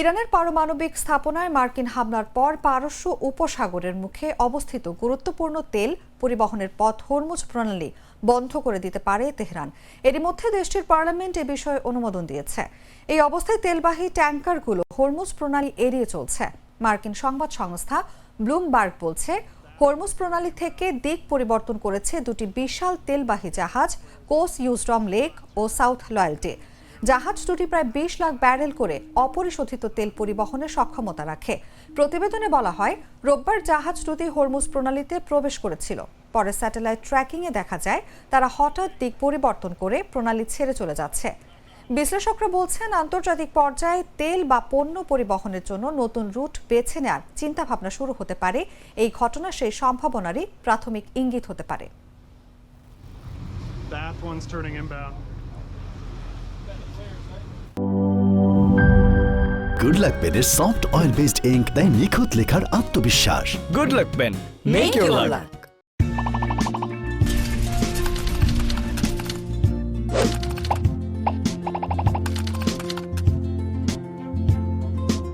ইরানের পারমাণবিক স্থাপনায় মার্কিন হামলার পর পারস্য উপসাগরের মুখে অবস্থিত গুরুত্বপূর্ণ তেল পরিবহনের পথ হরমুজ প্রণালী বন্ধ করে দিতে পারে তেহরান। এরই মধ্যে দেশটির পার্লামেন্ট এ বিষয়ে অনুমোদন দিয়েছে। এই অবস্থায় তেলবাহী ট্যাঙ্কারগুলো হরমুজ প্রণালী এড়িয়ে চলছে। মার্কিন সংবাদ সংস্থা ব্লুমবার্গ বলছে, হরমুজ প্রণালী থেকে দিক পরিবর্তন করেছে দুটি বিশাল তেলবাহী জাহাজ কোস ইউজডম লেক ও সাউথ লয়্যাল্টি জাহাজ দুটি প্রায় বিশ লাখ ব্যারেল করে অপরিশোধিত তেল পরিবহনের সক্ষমতা রাখে। প্রতিবেদনে বলা হয়, রোববার জাহাজ দুটি হরমুজ প্রণালীতে প্রবেশ করেছিল। পরে স্যাটেলাইট ট্র্যাকিংয়ে দেখা যায়, তারা হঠাৎ দিক পরিবর্তন করে প্রণালী ছেড়ে চলে যাচ্ছে। বিশ্লেষকরা বলছেন, আন্তর্জাতিক পর্যায়ে তেল বা পণ্য পরিবহনের জন্য নতুন রুট বেছে নেওয়ার চিন্তাভাবনা শুরু হতে পারে। এই ঘটনা সেই সম্ভাবনারই প্রাথমিক ইঙ্গিত হতে পারে। গুড লাক পেনের সফট অয়েল বেসড ইঙ্ক দেয় নিখুঁত লেখার আত্মবিশ্বাস। Good luck pen make your luck